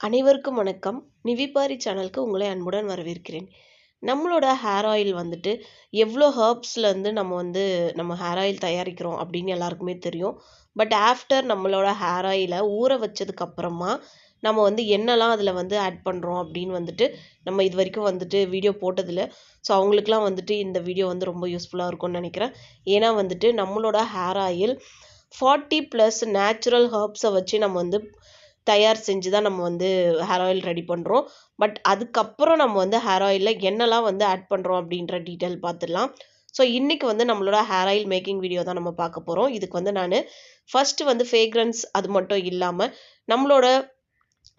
அனைவருக்கும் வணக்கம். நிவிபாரி சேனலுக்கு உங்களை அன்புடன் வரவேற்கிறேன். நம்மளோட ஹேர் ஆயில் வந்துட்டு எவ்வளோ ஹர்ப்ஸ்லேருந்து நம்ம வந்து நம்ம ஹேர் ஆயில் தயாரிக்கிறோம் அப்படின்னு எல்லாருக்குமே தெரியும். பட் ஆஃப்டர் நம்மளோட ஹேர் ஆயிலை ஊற வச்சதுக்கப்புறமா நம்ம வந்து என்னெல்லாம் அதில் வந்து ஆட் பண்ணுறோம் அப்படின்னு வந்துட்டு நம்ம இது வரைக்கும் வந்துட்டு வீடியோ போட்டதில்ல. ஸோ அவங்களுக்குலாம் வந்துட்டு இந்த வீடியோ வந்து ரொம்ப யூஸ்ஃபுல்லாக இருக்கும்னு நினைக்கிறேன். ஏன்னா வந்துட்டு நம்மளோட hair oil forty plus natural ஹர்ப்ஸை வச்சு நம்ம வந்து தயார் செஞ்சு தான் நம்ம வந்து ஹேர் ஆயில் ரெடி பண்ணுறோம் பட் அதுக்கப்புறம் நம்ம வந்து ஹேர் ஆயிலில் என்னெல்லாம் வந்து ஆட் பண்ணுறோம் அப்படின்ற டீட்டெயில் பார்த்துடலாம். ஸோ இன்றைக்கி வந்து நம்மளோட ஹேர் ஆயில் மேக்கிங் வீடியோ தான் நம்ம பார்க்க போகிறோம் இதுக்கு வந்து நான் ஃபஸ்ட்டு வந்து ஃபேக்ரன்ஸ் அது மட்டும் இல்லாமல் நம்மளோட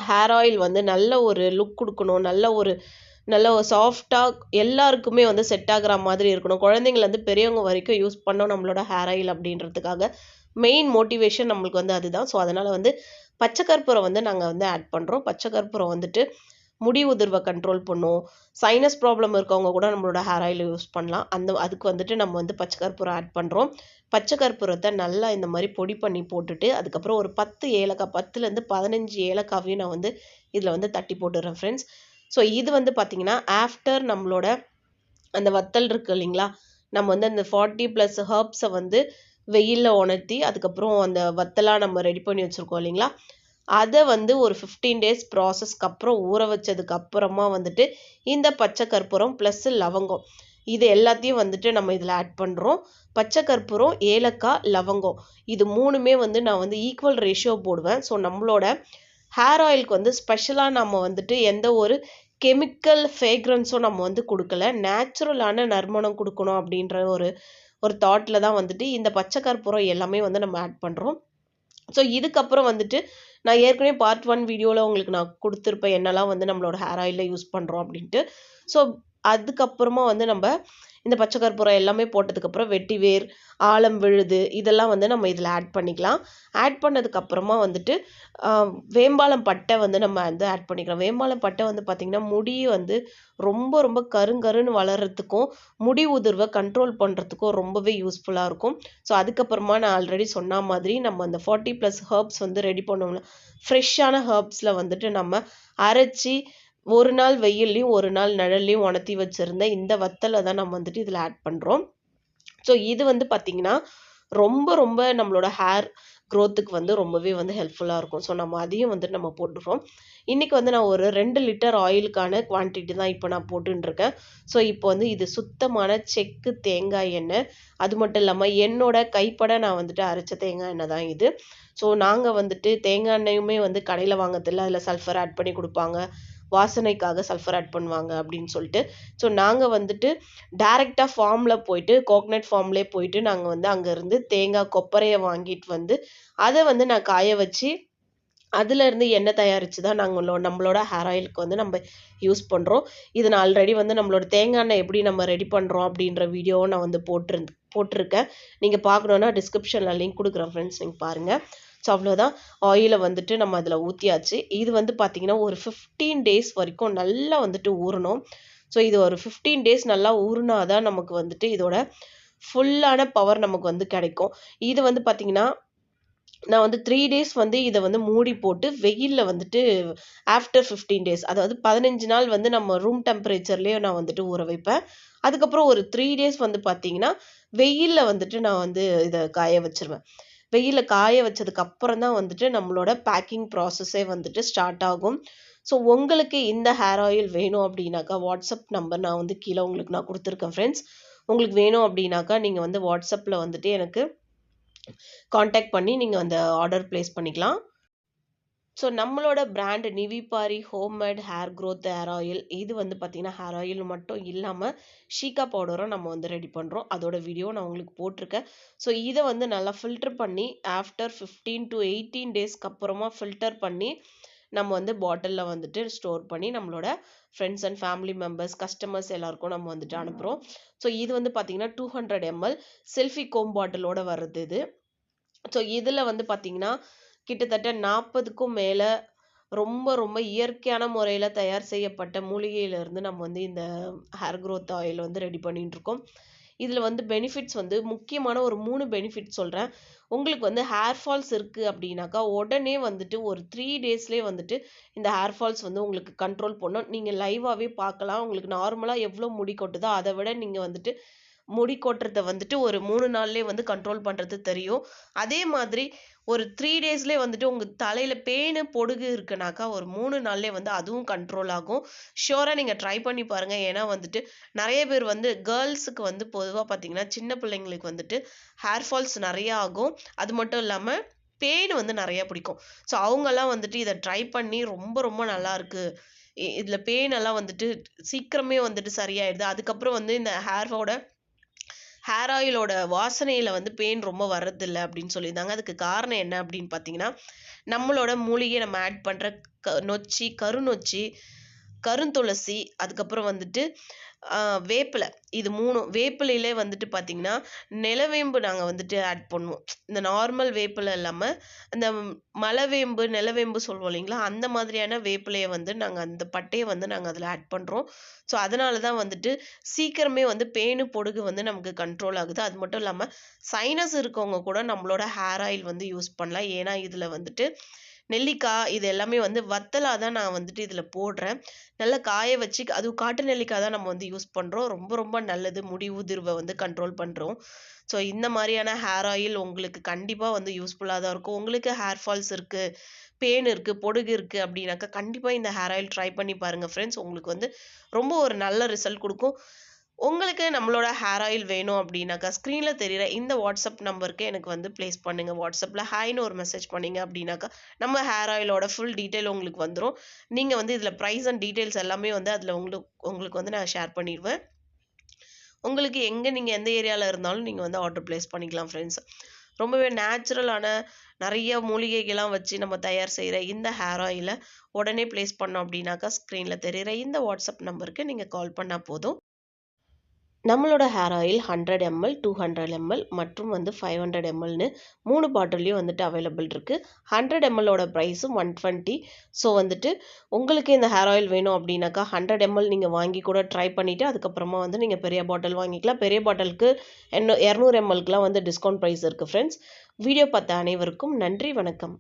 ஹேர் ஆயில் வந்து நல்ல ஒரு லுக் கொடுக்கணும். நல்ல ஒரு நல்ல ஒரு சாஃப்டாக எல்லாருக்குமே வந்து செட் ஆகிற மாதிரி இருக்கணும். குழந்தைங்கலேருந்து பெரியவங்க வரைக்கும் யூஸ் பண்ணோம் நம்மளோட ஹேர் ஆயில் அப்படின்றதுக்காக. மெயின் மோட்டிவேஷன் நம்மளுக்கு வந்து அதுதான். ஸோ அதனால் வந்து பச்சை கற்பூரம் வந்து நாங்கள் வந்து ஆட் பண்ணுறோம் பச்சை கற்பூரம் வந்துட்டு முடி உதிர்வை கண்ட்ரோல் பண்ணும். சைனஸ் ப்ராப்ளம் இருக்கவங்க கூட நம்மளோட ஹேர் ஆயில் யூஸ் பண்ணலாம். அந்த அதுக்கு வந்துட்டு நம்ம வந்து பச்சை கற்பூரம் ஆட் பண்ணுறோம் பச்சை கற்பூரத்தை நல்லா இந்த மாதிரி பொடி பண்ணி போட்டுட்டு அதுக்கப்புறம் ஒரு பத்து ஏலக்காய் பத்துலேருந்து பதினஞ்சு ஏலக்காவையும் நான் வந்து இதில் வந்து தட்டி போட்டுடுறேன் ஃப்ரெண்ட்ஸ் ஸோ இது வந்து பார்த்திங்கன்னா ஆஃப்டர் நம்மளோட அந்த வத்தல் இருக்குது இல்லைங்களா? நம்ம வந்து அந்த ஃபார்ட்டி ப்ளஸ் ஹர்ப்ஸை வந்து வெயிலில் உணர்த்தி அதுக்கப்புறம் அந்த வத்தலாக நம்ம ரெடி பண்ணி வச்சுருக்கோம் இல்லைங்களா? அதை வந்து ஒரு ஃபிஃப்டீன் டேஸ் ப்ராசஸ்க்கு அப்புறம் ஊற வச்சதுக்கு அப்புறமா வந்துட்டு இந்த பச்சை கற்பூரம் ப்ளஸ் லவங்கம். இது எல்லாத்தையும் வந்துட்டு நம்ம இதில் ஆட் பண்ணுறோம் பச்சை கற்பூரம் ஏலக்காய் லவங்கம். இது மூணுமே வந்து நான் வந்து ஈக்குவல் ரேஷியோ போடுவேன். ஸோ நம்மளோட ஹேர் ஆயிலுக்கு வந்து ஸ்பெஷலாக நம்ம வந்துட்டு எந்த ஒரு கெமிக்கல் ஃபேக்ரன்ஸும் நம்ம வந்து கொடுக்கல. நேச்சுரலான நறுமணம் கொடுக்கணும் அப்படின்ற ஒரு ஒரு தாட்டில் தான் வந்துட்டு இந்த பச்சை கற்பூரம் எல்லாமே வந்து நம்ம ஆட் பண்ணுறோம் ஸோ இதுக்கப்புறம் வந்துட்டு நான் ஏற்கனவே பார்ட் ஒன் வீடியோவில் உங்களுக்கு நான் கொடுத்துருப்பேன் என்னெல்லாம் வந்து நம்மளோட ஹேர் ஆயிலில் யூஸ் பண்ணுறோம் அப்படின்ட்டு. ஸோ அதுக்கப்புறமா வந்து நம்ம இந்த பச்சை கற்பூரம் எல்லாமே போட்டதுக்கப்புறம் வெட்டி வேர் ஆலம் விழுது இதெல்லாம் வந்து நம்ம இதில் ஆட் பண்ணிக்கலாம். ஆட் பண்ணதுக்கப்புறமா வந்துட்டு வேம்பாலம் பட்டை வந்து நம்ம வந்து ஆட் பண்ணிக்கலாம். வேம்பாலம் பட்டை வந்து பார்த்திங்கன்னா முடி வந்து ரொம்ப ரொம்ப கருங்கருன்னு வளர்கிறதுக்கும் முடி உதிர்வை கண்ட்ரோல் பண்ணுறதுக்கும் ரொம்பவே யூஸ்ஃபுல்லாக இருக்கும். ஸோ அதுக்கப்புறமா நான் ஆல்ரெடி சொன்ன மாதிரி நம்ம அந்த ஃபார்ட்டி ப்ளஸ் ஹர்ப்ஸ் வந்து ரெடி பண்ணோம்னா ஃப்ரெஷ்ஷான ஹர்ப்ஸில் வந்துட்டு நம்ம அரைச்சி ஒரு நாள் வெயில்லையும் ஒரு நாள் நிழல்லையும் உணர்த்தி வச்சுருந்த இந்த வத்தலை தான் நம்ம வந்துட்டு இதில் ஆட் பண்ணுறோம் ஸோ இது வந்து பார்த்திங்கன்னா ரொம்ப ரொம்ப நம்மளோட ஹேர் க்ரோத்துக்கு வந்து ரொம்பவே வந்து ஹெல்ப்ஃபுல்லாக இருக்கும். ஸோ நம்ம அதையும் வந்து நம்ம போட்டுருவோம் இன்றைக்கி வந்து நான் ஒரு ரெண்டு லிட்டர் ஆயிலுக்கான குவான்டிட்டி தான் இப்போ நான் போட்டுருக்கேன் ஸோ இப்போ வந்து இது சுத்தமான செக்கு தேங்காய் எண்ணெய். அது மட்டும் இல்லாமல் என்னோட கைப்பட நான் வந்துட்டு அரைச்ச தேங்காய் எண்ணெய் தான் இது. ஸோ நாங்கள் வந்துட்டு தேங்காய் எண்ணெயுமே வந்து கடையில் வாங்கறதில்ல. அதில் சல்ஃபர் ஆட் பண்ணி கொடுப்பாங்க. வாசனைக்காக சல்ஃபர் ஆட் பண்ணுவாங்க அப்படின்னு சொல்லிட்டு. ஸோ நாங்கள் வந்துட்டு டேரெக்டாக ஃபார்மில் போயிட்டு கோக்னட் ஃபார்ம்லேயே போயிட்டு நாங்கள் வந்து அங்கேருந்து தேங்காய் கொப்பரையை வாங்கிட்டு வந்து அதை வந்து நான் காய வச்சு அதுலேருந்து எண்ணெய் தயாரித்து தான் நாங்கள் நம்மளோட ஹேர் ஆயிலுக்கு வந்து நம்ம யூஸ் பண்ணுறோம் இது நான் ஆல்ரெடி வந்து நம்மளோட தேங்காய் எண்ணெய் எப்படி நம்ம ரெடி பண்ணுறோம் அப்படின்ற வீடியோவை நான் வந்து போட்டிருந்து போட்டிருக்கேன். நீங்கள் பார்க்கணுன்னா டிஸ்கிரிப்ஷனில் லிங்க் கொடுக்குறேன் ஃப்ரெண்ட்ஸ் நீங்கள் பாருங்கள் ஸோ அவ்வளோதான் ஆயிலை வந்துட்டு நம்ம அதில் ஊற்றியாச்சு இது வந்து பார்த்திங்கன்னா ஒரு ஃபிஃப்டீன் டேஸ் வரைக்கும் நல்லா வந்துட்டு ஊறணும். ஸோ இது ஒரு ஃபிஃப்டீன் டேஸ் நல்லா ஊறினா தான் நமக்கு வந்துட்டு இதோட ஃபுல்லான பவர் நமக்கு வந்து கிடைக்கும். இது வந்து பார்த்திங்கன்னா நான் வந்து த்ரீ டேஸ் வந்து இதை வந்து மூடி போட்டு வெயிலில் வந்துட்டு ஆஃப்டர் ஃபிஃப்டீன் டேஸ் அதாவது பதினஞ்சு நாள் வந்து நம்ம ரூம் டெம்பரேச்சர்லேயே நான் வந்துட்டு ஊற வைப்பேன். அதுக்கப்புறம் ஒரு த்ரீ டேஸ் வந்து பார்த்தீங்கன்னா வெயிலில் வந்துட்டு நான் வந்து இதை காய வச்சிருவேன். வெயிலில் காய வச்சதுக்கு அப்புறம் தான் வந்துட்டு நம்மளோட பேக்கிங் ப்ராசஸே வந்துட்டு ஸ்டார்ட் ஆகும். ஸோ உங்களுக்கு இந்த ஹேர் ஆயில் வேணும் அப்படின்னாக்கா வாட்ஸ்அப் நம்பர் நான் வந்து கீழே உங்களுக்கு நான் கொடுத்துருக்கேன் ஃப்ரெண்ட்ஸ் உங்களுக்கு வேணும் அப்படின்னாக்கா நீங்கள் வந்து வாட்ஸ்அப்பில் வந்துட்டு எனக்கு காண்டாக்ட் பண்ணி நீங்கள் அந்த ஆர்டர் ப்ளேஸ் பண்ணிக்கலாம். ஸோ நம்மளோட brand Nivibari homemade hair growth hair oil இது வந்து பார்த்திங்கன்னா ஹேர் ஆயில் மட்டும் இல்லாமல் ஷீக்கா பவுடரும் நம்ம வந்து ரெடி பண்ணுறோம் அதோட வீடியோ நான் உங்களுக்கு போட்டிருக்கேன். ஸோ இதை வந்து நல்லா ஃபில்டர் பண்ணி ஆஃப்டர் ஃபிஃப்டீன் டு எயிட்டீன் டேஸ்க்கு அப்புறமா ஃபில்டர் பண்ணி நம்ம வந்து பாட்டிலில் வந்துட்டு ஸ்டோர் பண்ணி நம்மளோட friends and family members customers எல்லாருக்கும் நம்ம வந்துட்டு அனுப்புகிறோம் ஸோ இது வந்து பார்த்திங்கன்னா டூ ஹண்ட்ரட் எம்எல் செல்ஃபி கோம் பாட்டிலோட வர்றது இது. ஸோ இதில் வந்து பார்த்திங்கன்னா கிட்டத்தட்ட நாற்பதுக்கும் மேலே ரொம்ப ரொம்ப இயற்கையான முறையில் தயார் செய்யப்பட்ட மூலிகையிலேருந்து நம்ம வந்து இந்த ஹேர் க்ரோத் ஆயில் வந்து ரெடி பண்ணிட்டுருக்கோம் இதில் வந்து பெனிஃபிட்ஸ் வந்து முக்கியமான ஒரு மூணு பெனிஃபிட் சொல்கிறேன் உங்களுக்கு வந்து ஹேர் ஃபால்ஸ் இருக்குது அப்படின்னாக்கா உடனே வந்துட்டு ஒரு த்ரீ டேஸ்லேயே வந்துட்டு இந்த ஹேர் ஃபால்ஸ் வந்து உங்களுக்கு கண்ட்ரோல் பண்ணும் நீங்கள் லைவாகவே பார்க்கலாம். உங்களுக்கு நார்மலாக எவ்வளோ முடி கொட்டுதோ அதை விட நீங்கள் வந்துட்டு முடி கொட்டுறத வந்துட்டு ஒரு மூணு நாள்லேயே வந்து கண்ட்ரோல் பண்ணுறது தெரியும். அதே மாதிரி ஒரு த்ரீ டேஸ்லேயே வந்துட்டு உங்கள் தலையில் பேனு பொடுகு இருக்குனாக்கா ஒரு மூணு நாள்லேயே வந்து அதுவும் கண்ட்ரோல் ஆகும். ஷியோராக நீங்கள் ட்ரை பண்ணி பாருங்கள் ஏன்னா வந்துட்டு நிறைய பேர் வந்து கேர்ள்ஸுக்கு வந்து பொதுவாக பார்த்தீங்கன்னா சின்ன பிள்ளைங்களுக்கு வந்துட்டு ஹேர் ஃபால்ஸ் நிறையா ஆகும். அது மட்டும் இல்லாமல் பெயின் வந்து நிறையா பிடிக்கும். ஸோ அவங்கெல்லாம் வந்துட்டு இதை ட்ரை பண்ணி ரொம்ப ரொம்ப நல்லா இருக்குது இதில் பெயின் எல்லாம் வந்துட்டு சீக்கிரமே வந்துட்டு சரியாயிடுது. அதுக்கப்புறம் வந்து இந்த ஹேரோட ஹேர் ஆயிலோட வாசனையில வந்து பெயின் ரொம்ப வர்றதில்ல அப்படின்னு சொல்லியிருந்தாங்க. அதுக்கு காரணம் என்ன அப்படின்னு பார்த்தீங்கன்னா நம்மளோட மூலிகை நம்ம ஆட் பண்ற க நொச்சி கருநொச்சி கருந்துளசி அதுக்கப்புறம் வந்துட்டு வேப்பிலை. இது மூணும் வேப்பிலையிலே வந்துட்டு பார்த்தீங்கன்னா நிலவேம்பு நாங்கள் வந்துட்டு ஆட் பண்ணுவோம். இந்த நார்மல் வேப்பிலை இல்லாமல் இந்த மலவேம்பு நிலவேம்பு சொல்லுவோம் இல்லைங்களா அந்த மாதிரியான வேப்பிலையை வந்து நாங்கள் அந்த பட்டையை வந்து நாங்கள் அதில் ஆட் பண்ணுறோம் ஸோ அதனால தான் வந்துட்டு சீக்கிரமே வந்து பேனு பொடுகு வந்து நமக்கு கண்ட்ரோல் ஆகுது. அது மட்டும் இல்லாமல் சைனஸ் இருக்கவங்க கூட நம்மளோட ஹேர் ஆயில் வந்து யூஸ் பண்ணலாம். ஏன்னா இதில் வந்துட்டு நெல்லிக்காய் இது எல்லாமே வந்து வத்தலாக தான் நான் வந்துட்டு இதில் போடுறேன். நல்லா காய வச்சு அதுவும் காட்டு நெல்லிக்காய் தான் நம்ம வந்து யூஸ் பண்ணுறோம் ரொம்ப ரொம்ப நல்லது. முடி உதிர்வை வந்து கண்ட்ரோல் பண்ணுறோம் ஸோ இந்த மாதிரியான ஹேர் ஆயில் உங்களுக்கு கண்டிப்பாக வந்து யூஸ்ஃபுல்லாக தான் இருக்கும். உங்களுக்கு ஹேர் ஃபால்ஸ் இருக்குது பேன் இருக்குது பொடுகு இருக்குது அப்படின்னாக்கா கண்டிப்பாக இந்த ஹேர் ஆயில் ட்ரை பண்ணி பாருங்கள் ஃப்ரெண்ட்ஸ் உங்களுக்கு வந்து ரொம்ப ஒரு நல்ல ரிசல்ட் கொடுக்கும். உங்களுக்கு நம்மளோட ஹேர் ஆயில் வேணும் அப்படின்னாக்கா ஸ்க்ரீனில் தெரிகிற இந்த வாட்ஸ்அப் நம்பருக்கு எனக்கு வந்து ப்ளேஸ் பண்ணுங்கள் வாட்ஸ்அப்பில் ஹாய்னு ஒரு மெசேஜ் பண்ணீங்க அப்படின்னாக்கா நம்ம ஹேர் ஆயிலோட ஃபுல் டீட்டெயில் உங்களுக்கு வந்துடும் நீங்கள் வந்து இதில் ப்ரைஸ் அண்ட் டீட்டெயில்ஸ் எல்லாமே வந்து அதில் உங்களுக்கு உங்களுக்கு வந்து நான் ஷேர் பண்ணிடுவேன். உங்களுக்கு எங்கே நீங்கள் எந்த ஏரியாவில் இருந்தாலும் நீங்கள் வந்து ஆர்டர் ப்ளேஸ் பண்ணிக்கலாம் ஃப்ரெண்ட்ஸ் ரொம்பவே நேச்சுரலான நிறைய மூலிகைகள்லாம் வச்சு நம்ம தயார் செய்கிற இந்த ஹேர் ஆயிலை உடனே ப்ளேஸ் பண்ணோம் அப்படின்னாக்கா ஸ்க்ரீனில் தெரிகிற இந்த வாட்ஸ்அப் நம்பருக்கு நீங்கள் கால் பண்ணால் போதும். நம்மளோட hair oil hundred ML two hundred ML மற்றும் வந்து ஃபைவ் ஹண்ட்ரட் எம்எல்னு மூணு பாட்டில்லையும் வந்துட்டு அவைலபிள் இருக்குது ஹண்ட்ரட் எம்எல்லோட ப்ரைஸும் ஒன் டுவெண்ட்டி ஸோ வந்துட்டு உங்களுக்கு இந்த ஹேர் ஆயில் வேணும் அப்படின்னாக்கா ஹண்ட்ரட் எம்எல் நீங்கள் வாங்கி கூட ட்ரை பண்ணிவிட்டு அதுக்கப்புறமா வந்து நீங்கள் பெரிய பாட்டில் வாங்கிக்கலாம். பெரிய பாட்டிலுக்கு என்ன இரநூறு எம்எல்க்குலாம் வந்து டிஸ்கவுண்ட் ப்ரைஸ் இருக்குது ஃப்ரெண்ட்ஸ் வீடியோ பார்த்த அனைவருக்கும் நன்றி வணக்கம்.